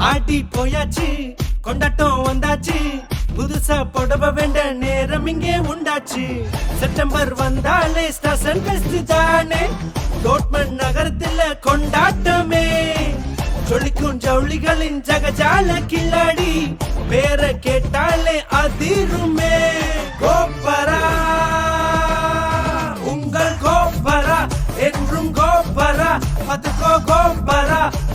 ஆடி போயாச்சு கொண்டாட்டம் வந்தாச்சு. புதுசா புடவ வேண்ட நேரம் இங்கே உண்டாச்சு. செப்டம்பர் வந்தாலே ஸ்டேஷன் பெஸ்ட் தானே. டோட்மன் நகரத்துல கொண்டாட்டமே. சொல்லிக்கும் ஜவுளிகளின் ஜகஜால கில்லாடி. பேர கேட்டாலே அதிருமே. கோப்பரா உங்கள் கோப்பரா என்றும் கோப்பரா பத்துக்கோ கோப்பரா.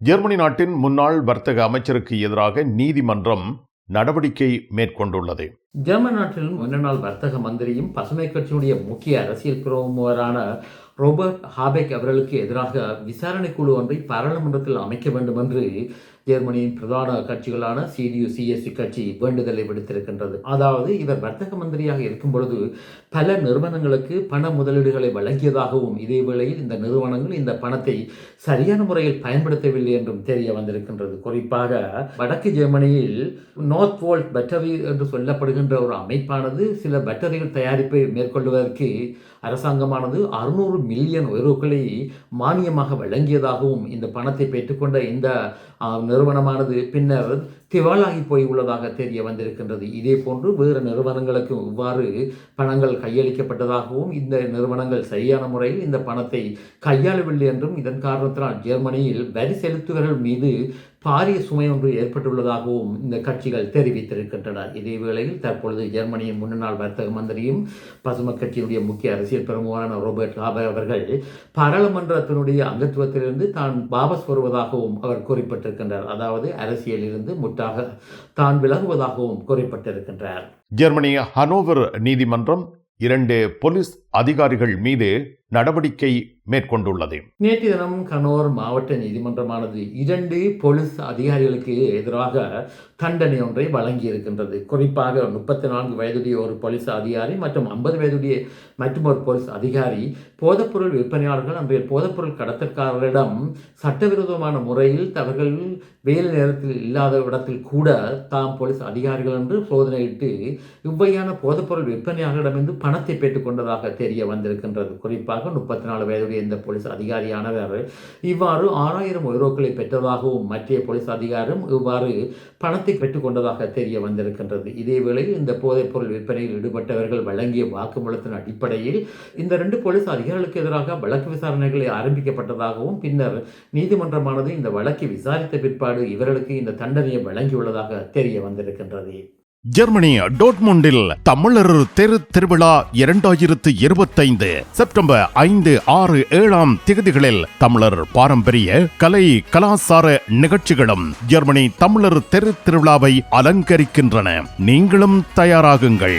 ஜெர்மனி நாட்டின் முன்னாள் வர்த்தக அமைச்சருக்கு எதிராக நீதிமன்றம் நடவடிக்கை மேற்கொண்டுள்ளது. ஜெர்மன் நாட்டில் முன்னாள் வர்த்தக மந்திரியும் பசுமை கட்சியுடைய முக்கிய அரசியல் பிரமுகரான ரோபர்ட் ஹாபெக் அவர்களுக்கு எதிராக விசாரணை குழு ஒன்றை பாராளுமன்றத்தில் அமைக்க வேண்டும் என்று ஜெர்மனியின் பிரதான கட்சிகளான சிடியு சிஎஸ்சி கட்சி வேண்டுதலை விடுத்திருக்கின்றது. அதாவது இவர் வர்த்தக மந்திரியாக இருக்கும் பொழுது பல நிறுவனங்களுக்கு பண முதலீடுகளை வழங்கியதாகவும் இதே வேளையில் இந்த நிறுவனங்கள் இந்த பணத்தை சரியான முறையில் பயன்படுத்தவில்லை என்றும் தெரிய வந்திருக்கின்றது. குறிப்பாக வடக்கு ஜெர்மனியில் நார்த் வோல்ட் பேட்டரி என்று சொல்லப்படுகின்ற ஒரு அமைப்பானது சில பேட்டரிகள் தயாரிப்பை மேற்கொள்வதற்கு அரசாங்கமானது அறுநூறு மில்லியன் யூரோக்களை மானியமாக வழங்கியதாகவும் இந்த பணத்தை பெற்றுக்கொண்ட இந்த நிறுவனமானது பின்னர் திவாலாகி போய் உள்ளதாக தெரிய வந்திருக்கின்றது. இதே போன்று வேறு நிறுவனங்களுக்கு இவ்வாறு பணங்கள் கையளிக்கப்பட்டதாகவும் இந்த நிறுவனங்கள் சரியான முறையில் இந்த பணத்தை கையாளவில்லை என்றும் இதன் காரணத்தினால் ஜெர்மனியில் வரி செலுத்துவர்கள் மீது பாரிய சுமை ஒன்று ஏற்பட்டுள்ளதாகவும் இந்த கட்சிகள் தெரிவித்திருக்கின்றன. இதே வேளையில் தற்பொழுது ஜெர்மனியின் முன்னாள் வர்த்தக மந்திரியும் பசுமை கட்சியினுடைய முக்கிய அரசியல் பிரமுகரான ரோபர்ட் ஹாபே அவர்கள் பாராளுமன்றத்தினுடைய அங்கத்துவத்திலிருந்து தான் வாபஸ் வருவதாகவும் அவர் குறிப்பிட்டிருக்கின்றார். அதாவது அரசியலிருந்து முற்றாக தான் விலகுவதாகவும் குறிப்பிட்டிருக்கின்றார். ஜெர்மனி ஹனோவர் நீதிமன்றம் இரண்டு போலீஸ் அதிகாரிகள் மீது நடவடிக்கை மேற்கொண்டுள்ளது. நேற்று தினம் கனோர் மாவட்ட நீதிமன்றமானது இரண்டு போலீஸ் அதிகாரிகளுக்கு எதிராக தண்டனை ஒன்றை வழங்கியிருக்கின்றது. குறிப்பாக முப்பத்தி நான்கு வயதுடைய ஒரு போலீஸ் அதிகாரி மற்றும் ஐம்பது வயதுடைய மற்றும் ஒரு போலீஸ் அதிகாரி போதைப்பொருள் விற்பனையாளர்கள் அன்றைய போதைப்பொருள் கடத்தல்காரரிடம் சட்டவிரோதமான முறையில் அவர்கள் வேலை நேரத்தில் இல்லாத இடத்தில் கூட தாம் போலீஸ் அதிகாரிகள் என்று சோதனையிட்டு இவ்வையான போதைப்பொருள் விற்பனையாளரிடமிருந்து பணத்தை பெற்றுக்கொண்டதாக தெரிய வந்திருக்கின்றது. குறிப்பாக முப்பத்தி நாலு வயதுடைய இந்த போலீஸ் அதிகாரியானவர். இவ்வாறு ஆறாயிரம் யூரோக்களை பெற்றதாகவும் மற்ற போலீஸ் அதிகாரம் இவ்வாறு பணத்தை பெற்றுக்கொண்டதாக தெரிய வந்திருக்கின்றது. இதேவேளை இந்த போதைப்பொருள் விற்பனையில் ஈடுபட்டவர்கள் வழங்கிய வாக்குமூலத்தின் அடிப்படையில் இந்த ரெண்டு போலீஸ் அதிகாரிகளுக்கு எதிராக வழக்கு விசாரணைகளை ஆரம்பிக்கப்பட்டதாகவும் பின்னர் நீதிமன்றமானது இந்த வழக்கை விசாரித்த பிற்பாடு இவர்களுக்கு இந்த தண்டனையை வழங்கியுள்ளதாக தெரிய வந்திருக்கின்றது. ஜெர்மனி டோட்முண்டில் தமிழர் தெரு திருவிழா இரண்டாயிரத்து இருபத்தைந்து செப்டம்பர் ஐந்து ஆறு ஏழாம் திகதிகளில் தமிழர் பாரம்பரிய கலை கலாசார நிகழ்ச்சிகளும் ஜெர்மனி தமிழர் தெரு திருவிழாவை அலங்கரிக்கின்றன. நீங்களும் தயாராகுங்கள்.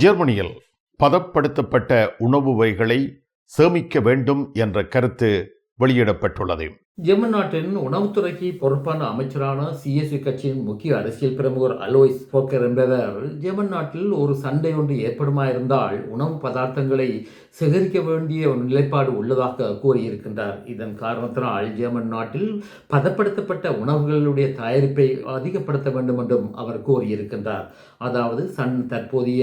ஜெர்மனியில் பதப்படுத்தப்பட்ட உணவு வகைகளை சேமிக்க வேண்டும் என்ற கருத்து வெளியிடப்பட்டுள்ளது. ஜெர்மன் நாட்டின் உணவுத்துறைக்கு பொறுப்பான அமைச்சரான சிஎஸ்சி கட்சியின் முக்கிய அரசியல் பிரமுகர் அலோய்ஸ் போக்கர் என்பவர் ஜெர்மன் நாட்டில் ஒரு சண்டை ஒன்று ஏற்படுமா இருந்தால் உணவு பதார்த்தங்களை சேகரிக்க வேண்டிய ஒரு நிலைப்பாடு உள்ளதாக கூறியிருக்கின்றார். இதன் காரணத்தினால் ஜெர்மன் நாட்டில் பதப்படுத்தப்பட்ட உணவுகளுடைய தயாரிப்பை அதிகப்படுத்த வேண்டும் என்றும் அவர் கூறியிருக்கின்றார். அதாவது சன் தற்போதைய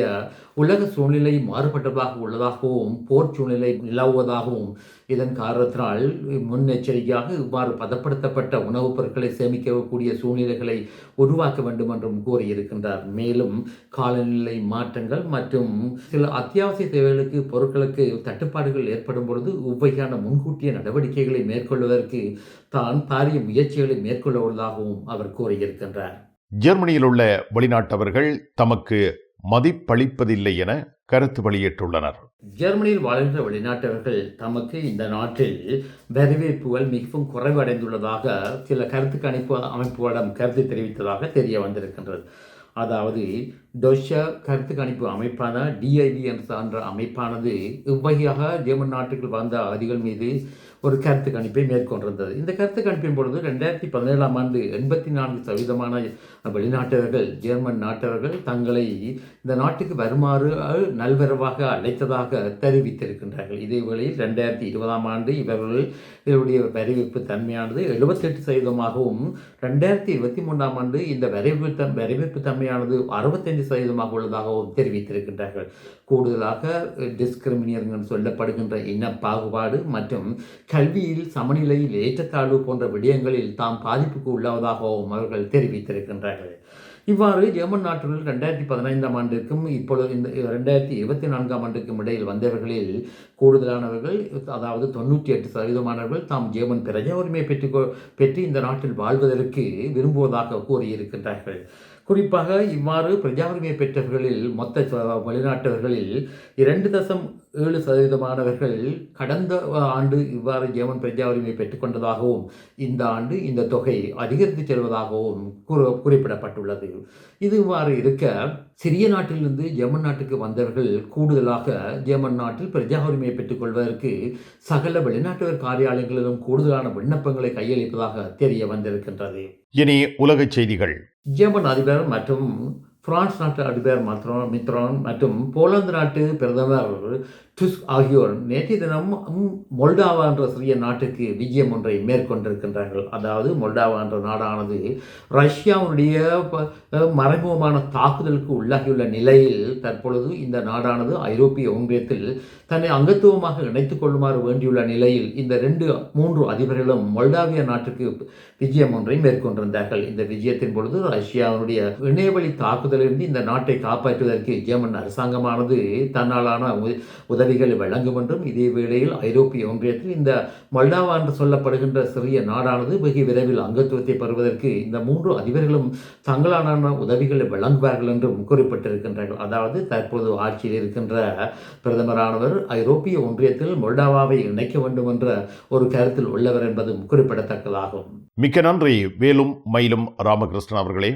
உலக சூழ்நிலை மாறுபட்டதாக உள்ளதாகவும் போர் சூழ்நிலை நிலவுவதாகவும் இதன் காரணத்தினால் முன்னெச்சரிக்கையாக இவ்வாறு பதப்படுத்தப்பட்ட உணவுப் பொருட்களை சேமிக்கக்கூடிய சூழ்நிலைகளை உருவாக்க வேண்டும் என்றும் கூறியிருக்கின்றார். மேலும் காலநிலை மாற்றங்கள் மற்றும் சில அத்தியாவசிய தேவைகளுக்கு பொருட்களுக்கு தட்டுப்பாடுகள் ஏற்படும் பொழுது இவ்வகையான முன்கூட்டிய நடவடிக்கைகளை மேற்கொள்வதற்கு தான் பாரிய முயற்சிகளை மேற்கொள்ள உள்ளதாகவும் அவர் கூறியிருக்கின்றார். ஜெர்மனியில் உள்ள வெளிநாட்டவர்கள் தமக்கு மதிப்பளிப்பதில்லை என கருத்து வெளியிட்டுள்ளனர். ஜெர்மனியில் வாழ்கின்ற வெளிநாட்டவர்கள் தமக்கு இந்த நாட்டில் வரவேற்புகள் மிகவும் குறைவடைந்துள்ளதாக சில கருத்து கணிப்பு அமைப்புகளிடம் கருத்து தெரிவித்ததாக தெரிய வந்திருக்கின்றது. அதாவது டொஷ கருத்து கணிப்பு அமைப்பான டிஐவி என்ற அமைப்பானது இவ்வகையாக ஜெர்மன் நாட்டுக்கு வந்த அகதிகள் மீது ஒரு கருத்து கணிப்பை மேற்கொண்டிருந்தது. இந்த கருத்து கணிப்பின் பொழுது ரெண்டாயிரத்தி பதினேழாம் ஆண்டு எண்பத்தி நான்கு சதவீதமான வெளிநாட்டவர்கள் ஜெர்மன் நாட்டவர்கள் தங்களை இந்த நாட்டுக்கு வருமாறு நல்வரவாக அழைத்ததாக தெரிவித்திருக்கின்றார்கள். இதே வேளையில் ரெண்டாயிரத்தி இருபதாம் ஆண்டு இவர்கள் இதனுடைய வரைவிப்பு தன்மையானது எழுபத்தெட்டு சதவீதமாகவும் ரெண்டாயிரத்தி இருபத்தி மூன்றாம் ஆண்டு இந்த வரைவு தன் வரைவிப்பு தன்மையானது அறுபத்தஞ்சு சதவீதமாக உள்ளதாகவும் தெரிவித்திருக்கின்றார்கள். கூடுதலாக டிஸ்கிரிமினியர்கள் சொல்லப்படுகின்ற இன பாகுபாடு மற்றும் கல்வியில் சமநிலையில் ஏற்றத்தாழ்வு போன்ற விடயங்களில் தாம் பாதிப்புக்கு உள்ளவதாகவும் அவர்கள் தெரிவித்திருக்கின்றார்கள். இவ்வாறு ஜெர்மன் நாட்டுகள் ரெண்டாயிரத்தி பதினைந்தாம் ஆண்டுக்கும் இப்பொழுது இந்த ரெண்டாயிரத்தி இருபத்தி நான்காம் ஆண்டுக்கும் இடையில் வந்தவர்களில் கூடுதலானவர்கள் அதாவது தொண்ணூற்றி எட்டு சதவீதமானவர்கள் தாம் ஜெர்மன் பிரஜா உரிமை பெற்று பெற்று இந்த நாட்டில் வாழ்வதற்கு விரும்புவதாக கூறியிருக்கின்றார்கள். குறிப்பாக இவ்வாறு பிரஜா உரிமை பெற்றவர்களில் மொத்த வெளிநாட்டவர்களில் இரண்டு தசம் ஏழு சதவீதமானவர்கள் கடந்த ஆண்டு இவ்வாறு ஜெர்மன் பிரஜா உரிமை பெற்றுக்கொண்டதாகவும் இந்த ஆண்டு இந்த தொகை அதிகரித்து செல்வதாகவும் கூற குறிப்பிடப்பட்டுள்ளது. இது இவ்வாறு இருக்க சிறிய நாட்டிலிருந்து ஜெர்மன் நாட்டுக்கு வந்தவர்கள் கூடுதலாக ஜெர்மன் நாட்டில் பிரஜா உரிமையை பெற்றுக்கொள்வதற்கு சகல வெளிநாட்டவர் காரியாலயங்களிலும் கூடுதலான விண்ணப்பங்களை கையளிப்பதாக தெரிய வந்திருக்கின்றது. இனி உலகச் செய்திகள். ஜெர்மன் அதிபர் மற்றும் பிரான்ஸ் நாட்டு அதிபர் மத்ரோன் மித்ரோன் மற்றும் போலந்து நாட்டு பிரதமர் டுஸ்க் ஆகியோர் நேற்றைய தினம் மொல்டாவா என்ற சிறிய நாட்டுக்கு விஜயம் ஒன்றை மேற்கொண்டிருக்கின்றார்கள். அதாவது மொல்டாவா என்ற நாடானது ரஷ்யாவுடைய மறைமுகமான தாக்குதலுக்கு உள்ளாகியுள்ள நிலையில் தற்பொழுது இந்த நாடானது ஐரோப்பிய ஒன்றியத்தில் தன்னை அங்கத்துவமாக இணைத்துக் கொள்ளுமாறு வேண்டியுள்ள நிலையில் இந்த ரெண்டு மூன்று அதிபர்களும் மொல்டாவிய நாட்டுக்கு விஜயம் ஒன்றை மேற்கொண்டிருந்தார்கள். இந்த விஜயத்தின் பொழுது ரஷ்யாவுடைய இணையவழி தாக்குதல் தாக்குதலிலிருந்து இந்த நாட்டை காப்பாற்றுவதற்கு ஜெர்மன் அரசாங்கமானது தன்னாலான உ- உதவிகளை வழங்கும் என்றும் இதே வேளையில் ஐரோப்பிய ஒன்றியத்தில் இந்த மல்டாவா என்று சொல்லப்படுகின்ற சிறிய நாடானது வெகு விரைவில் அங்கத்துவத்தை பெறுவதற்கு இந்த மூன்று அதிபர்களும் தங்களான உதவிகளை வழங்குவார்கள் என்றும் குறிப்பிட்டிருக்கின்றார்கள். அதாவது தற்போது ஆட்சியில் இருக்கின்ற பிரதமரானவர் ஐரோப்பிய ஒன்றியத்தில் மொல்டாவாவை இணைக்க வேண்டும் என்ற ஒரு கருத்தில் உள்ளவர் என்பதும் குறிப்பிடத்தக்கதாகும். மிக்க நன்றி. வேலும் மயிலும் ராமகிருஷ்ணன் அவர்களே.